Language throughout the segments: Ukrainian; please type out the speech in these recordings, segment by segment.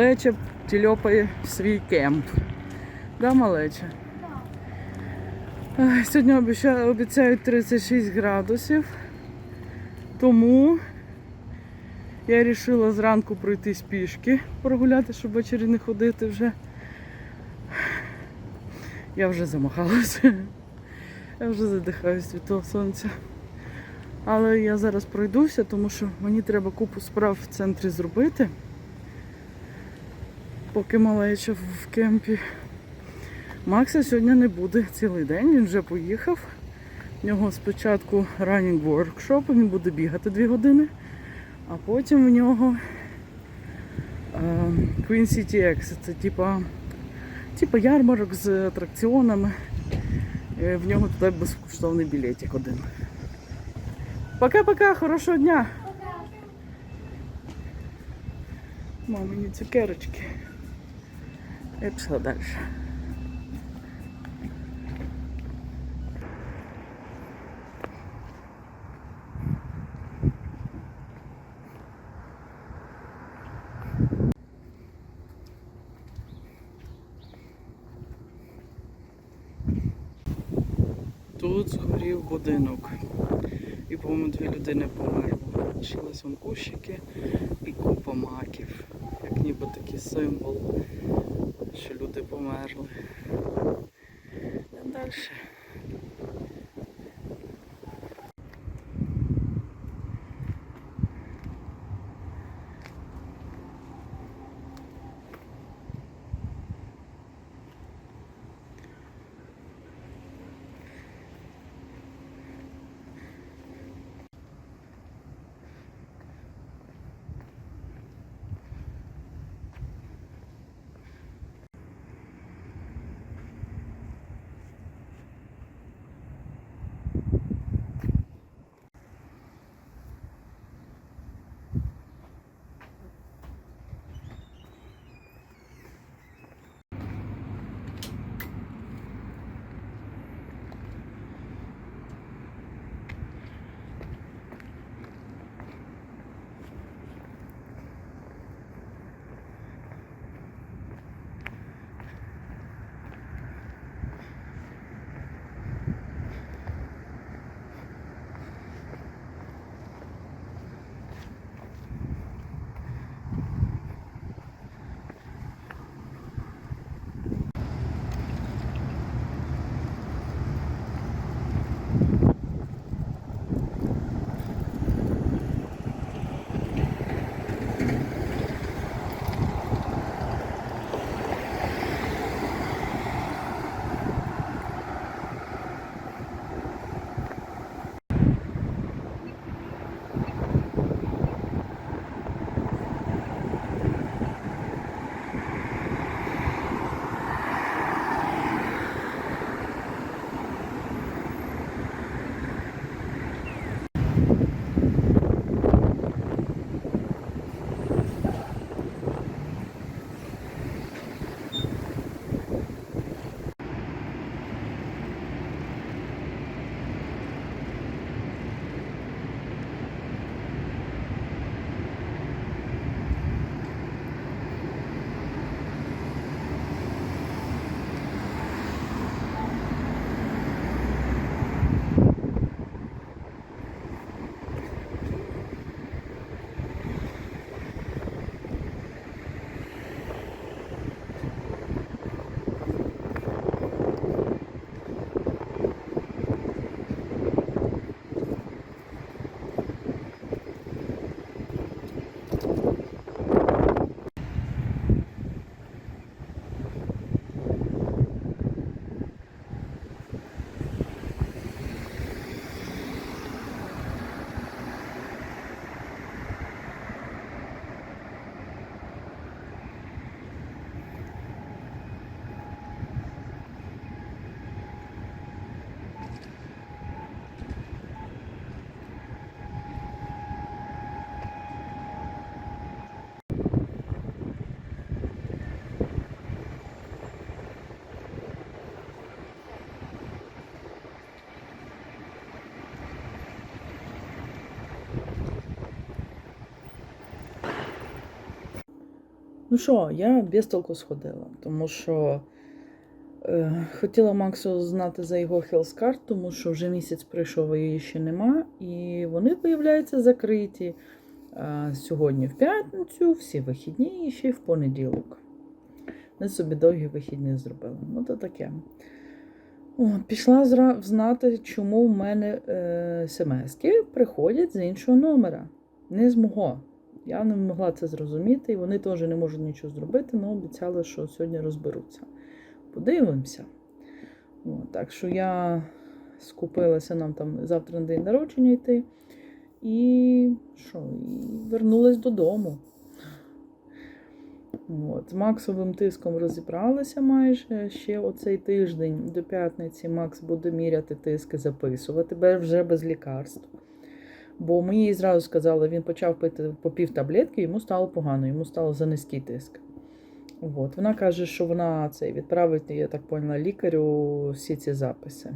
малеча тільопає свій кемп. Да, малеча? Ай, Сьогодні обіця- обіцяють 36 градусів. Тому я вирішила зранку пройтись пішки, прогуляти, щоб ввечері не ходити вже. Я вже замахалася. Я вже задихаюсь від того сонця. Але я зараз пройдуся, тому що мені треба купу справ в центрі зробити. Поки малеча в кемпі. Макса сьогодні не буде цілий день, він вже поїхав. В нього спочатку running workshop, він буде бігати 2 години, а потім в нього е, Queen City X. Це типа, типа ярмарок з атракціонами. Е, В нього туди безкоштовний білетик один. Пока-пока, хорошого дня! Мамині цукерочки. Я пішла далі. Тут згорів будинок. І, по-моєму, дві людини померли. Лишились вон кущики і купа маків. Як ніби такий символ, що люди померли. Далі. Ну що, я без толку сходила, тому що е, хотіла Максу знати за його хелскарт, тому що вже місяць пройшов, її ще нема. І вони, виявляються, закриті. А, сьогодні в п'ятницю, всі вихідні і ще й в понеділок. Ми собі довгі вихідні зробили. Ну, то таке. От, пішла зра... знати, чому в мене е, смски приходять з іншого номера. Не з мого. Я не могла це зрозуміти, і вони теж не можуть нічого зробити, але обіцяли, що сьогодні розберуться. Подивимося. От, так що я скупилася нам там завтра на день народження йти. І що? І вернулась додому. От, з Максовим тиском розібралася майже. Ще оцей тиждень до п'ятниці Макс буде міряти тиск і записувати, вже без лікарств. Бо ми їй зразу сказали, він почав пити по пів таблетки, йому стало погано, йому стало за низький тиск. От. Вона каже, що вона цей, відправить, я так поняла, лікарю всі ці записи.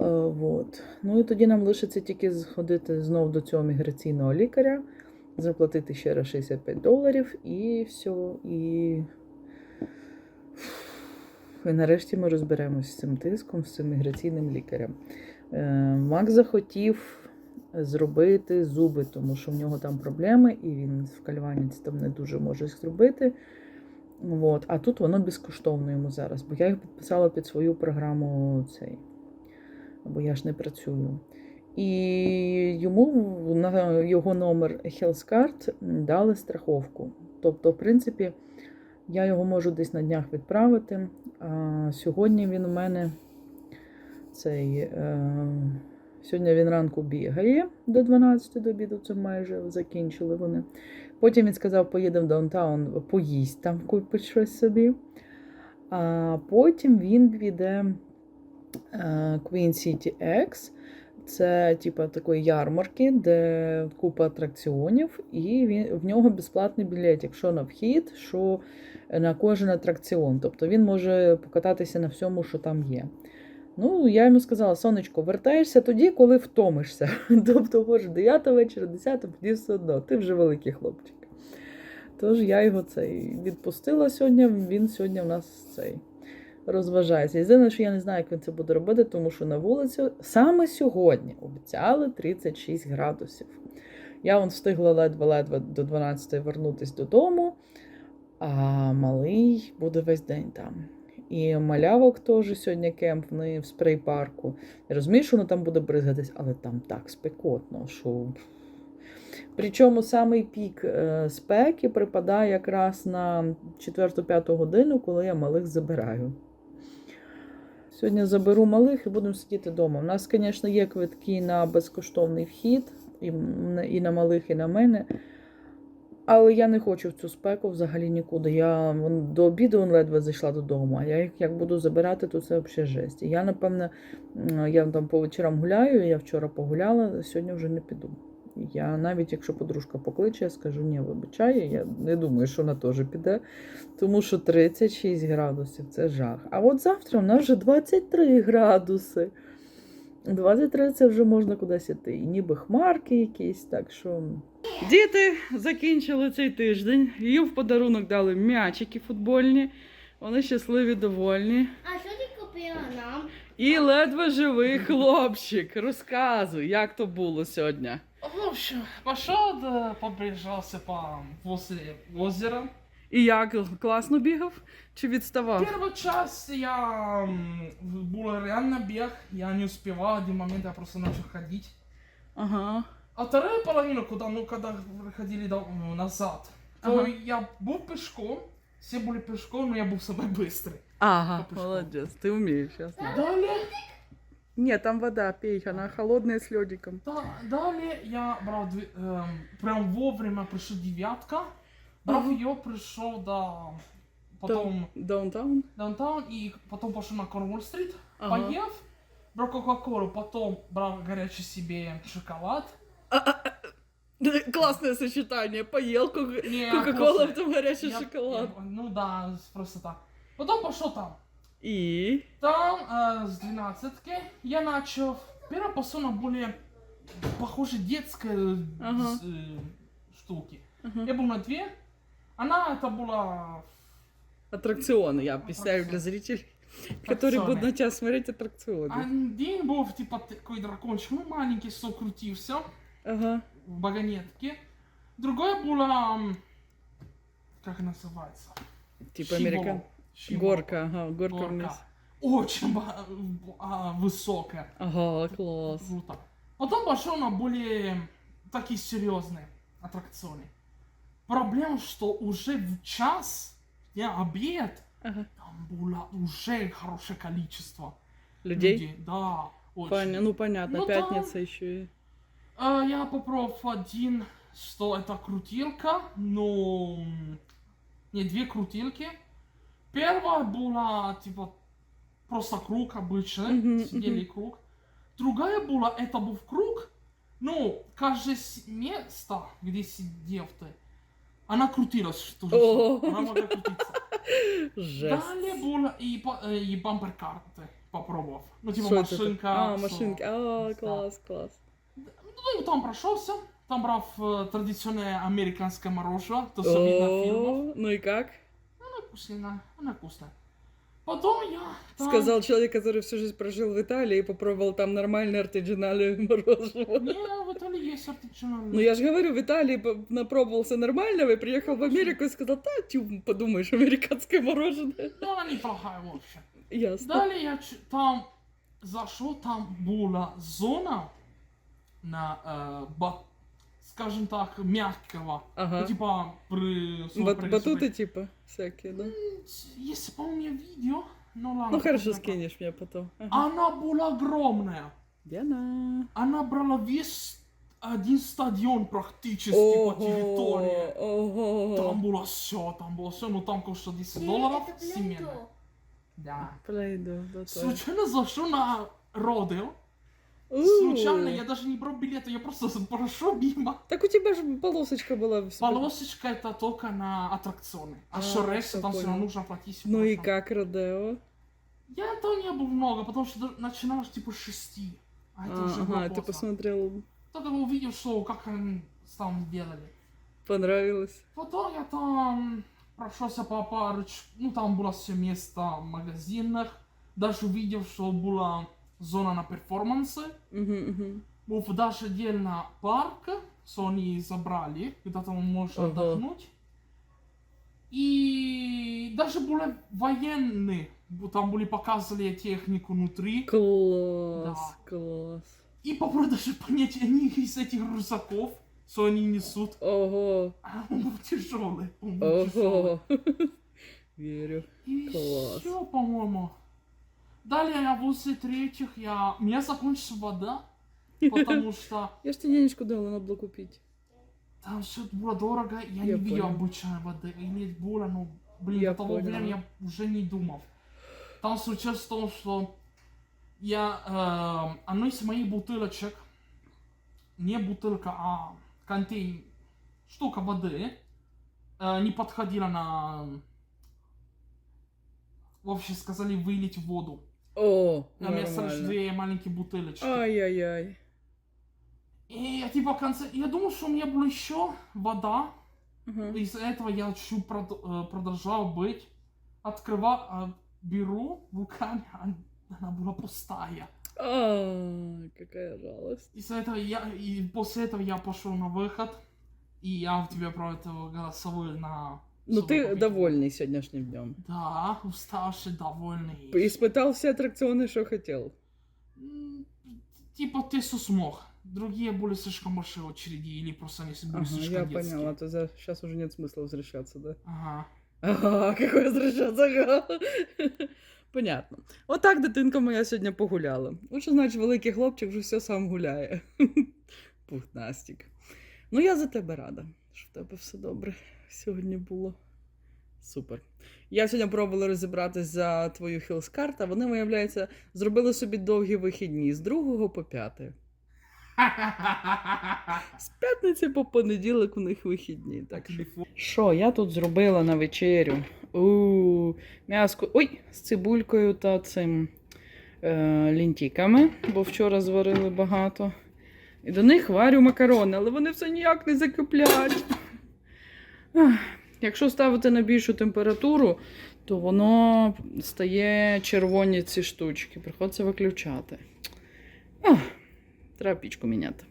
Е, от. Ну і тоді нам лишиться тільки сходити знов до цього міграційного лікаря, заплатити ще раз 65 доларів і все. І... і нарешті ми розберемося з цим тиском, з цим міграційним лікарем. Е, Макс захотів зробити зуби, тому що в нього там проблеми, і він в кальваніці там не дуже може зробити. От. А тут воно безкоштовно йому зараз, бо я їх підписала під свою програму цей. Бо я ж не працюю. І йому на його номер HealthCard дали страховку. Тобто, в принципі, я його можу десь на днях відправити. А сьогодні він у мене цей. Е, сьогодні він ранку бігає до 12 до обіду, це майже закінчили вони. Потім він сказав, поїде в даунтаун, поїсть там, купить щось собі. А потім він піде е, Queen City X. Це типу такої ярмарки, де купа атракціонів, і він, в нього безплатний білет, якщо на вхід, що на кожен атракціон. Тобто він може покататися на всьому, що там є. Ну, я йому сказала, сонечко, вертаєшся тоді, коли втомишся. Тобто, може, 9 вечора, 10, тоді все одно, ти вже великий хлопчик. Тож я його цей відпустила сьогодні, він сьогодні в нас цей розважається. Єдине, що я не знаю, як він це буде робити, тому що на вулиці саме сьогодні обіцяли 36 градусів. Я вон встигла ледве-ледве до 12 вернутися додому, а малий буде весь день там. І малявок теж сьогодні кемп в в спрей-парку. Я розумію, що воно там буде бризгатись, але там так спекотно, що. Причому самий пік е, спеки припадає якраз на 4-5 годину, коли я малих забираю. Сьогодні заберу малих і будемо сидіти вдома. У нас, звісно, є квитки на безкоштовний вхід і на малих, і на мене. Але я не хочу в цю спеку взагалі нікуди. Я до обіду ледве зайшла додому, а я їх як буду забирати, то це взагалі жесть. І я, напевно, м, я там по вечорам гуляю, я вчора погуляла, сьогодні вже не піду. Я навіть якщо подружка покличе, я скажу, ні, вибачає, я не думаю, що вона теж піде, тому що 36 градусів це жах. А от завтра в нас вже 23 градуси. 23 це вже можна кудись іти. І ніби хмарки якісь, так що. Діти закінчили цей тиждень. Їм в подарунок дали м'ячики футбольні. Вони щасливі, довольні. А що ти купила нам? І ледве живий хлопчик. Розказуй, як то було сьогодні. В общем, пошел, да, побежался по возле озера. І як класно бігав чи відставав? Первую часть я м, был реально бег, я не успевал, один момент я просто начал ходить. Ага. А вторую половину, куда, ну, когда выходили до- ну, назад, то Ага. я был пешком, все были пешком, но я был самый быстрый. Ага, Попушков. молодець, ти вмієш, я знаю. Далее, Ні, там вода, пей, вона холодна з льодиком. да, далее я брал, две- эм, прям вовремя пришел девятка, брал Ага. ее, пришел до, потом... Даунтаун? даунтаун и потом пошел на Корнуолл-стрит, Ага. поев, брал Кока-Колу, потом брал горячий себе шоколад. Класне сочетання. Поїл кока- Не, Кока-кола, после- потім гарячий я- шоколад. я- ну да, просто так. Потом пошел там. І. Там э, с 12 я начал. Первая посуна более похоже детской Ага. с- э, штуки. Ага. Я был на две, Она это была... Аттракционы, я объясняю для зрителей, которые будут на тебя смотреть аттракционы. Один был типа такой дракончик, ну маленький, что крутился Ага. в вагонетке. Другое было... м, Как называется? Типа Шибо. американ. Горка, ага, горка, Горка. вниз. Очень а, высокая. Ага, класс. Круто. Потом пошел на более такие серьезные аттракционы. Проблема, что уже в час, я обед, Ага. там было уже хорошее количество Людей? Да, очень. Поня- ну понятно, Ну, пятница еще и. А, я попробовал один, что это крутилка, но... м, Не, две крутилки. Первая была, типа, просто круг обычный, Мгм, сидели круг. Другая была, это был круг, ну, каждое место, где сидел ты, она крутилась тоже. О. Она могла крутиться. Жесть. Далее было и, э, и бампер-карты попробовав. Ну, типа Что это так- машинка. А, что-. А, класс, класс. Ну, там прошелся, там брав э, традиционное американское мороженое, то, что видно в фильмах. О, Ну и как? Она вкусная, она вкусная. Потом я там... Сказал человек, который всю жизнь прожил в Италии и попробовал там нормальное артиджинальное мороженое. Не, в Италии есть артичинальное. Ну я же говорю, в Италии по- напробовался нормального и приехал в Америку и сказал, да, тю, подумаешь, американское мороженое. Ну, она неплохая вообще. Ясно. Далее я ч- там зашел, там была зона на, э, ба- скажем так, мягкого. Ага. Ну, типа, при... Бат- батуты типа всякие, да? Есть, по-моему, видео. Ну, ладно. Ну хорошо, я скинешь мне потом. Ага. Она была огромная. Диана. Она брала весь один стадион практически по территории. Ого, Там было все, там было все, ну там коштует 10 Ні, долларов семейно. Плейдо. Да. Плейду, да, то. Случайно зашел на Родео. Случайно, я даже не брал билета, я просто прошел мимо. Так у тебя же полосочка была. в себе. Полосочка это только на аттракционы. А, А, всё там все равно нужно платить. Ну и как, Родео? Я там не был много, потому что начиналось типа с шести. А это уже было Ага, ты посмотрел, Только увидел, что как они там делали. понравилось. Потом я там прошелся по парочку, ну там было все место в магазинах. Даже увидел, что была зона на перформансы. Мгм, мгм. Был даже отдельно парк, они забрали, где там можно Ага. отдохнуть. И даже были военные, там были показывали технику внутри. Класс, Да. класс. И попробуй даже понять, они из этих рюкзаков, что они несут. Ого, А он был тяжелый. Он был тяжелый. ого. Верю. И Класс. все, по-моему. Далее я возле третьих, я... У меня закончится вода, потому что Я ж тебе денежку дала, надо было купить. там все было дорого, я, не видел понял. обычной воды. Или было, ну, блин, Я того времени я уже не думал. Там случилось в том, что я... э, одну из моих бутылочек, не бутылка, а контейнер, штука воды, э, не подходила на... В общем, сказали вылить воду. О, у меня остались нормально. две маленькие бутылочки. Ай-яй-яй. И я типа в конце... Я думал, что у меня была еще вода. Ага. Из-за этого я чуть прод- э, продолжал быть. Открываю, а, беру руками, а она была пустая. А, какая жалость. Из-за этого я... И после этого я пошел на выход. И я в тебе про это голосовую на... Ну чтобы ты купить. довольный сегодняшним днем. Да, уставший, довольный. Испытал все аттракционы, что хотел. М, Типа ты что смог. Другие были слишком большие очереди или просто они были Ага, слишком я детские. поняла, то за... сейчас уже нет смысла возвращаться, да? Ага. Ага, какой возвращаться, ага. Понятно. Отак дитинка моя сьогодні погуляла. Отже, значить, великий хлопчик вже все сам гуляє. Пухнастик. Ну, я за тебе рада, що в тебе все добре сьогодні було. Супер. Я сьогодні пробувала розібратись за твою хілскарт, а вони, виявляється, зробили собі довгі вихідні з 2 по 5. З п'ятниці по понеділок у них вихідні. Так що що я тут зробила на вечерю? У м'яско. Ой, з цибулькою та цим е, лінтіками, бо вчора зварили багато. І до них варю макарони, але вони все ніяк не закиплять. Якщо ставити на більшу температуру, то воно стає червоні ці штучки. Приходиться виключати. Ох, треба пічку міняти.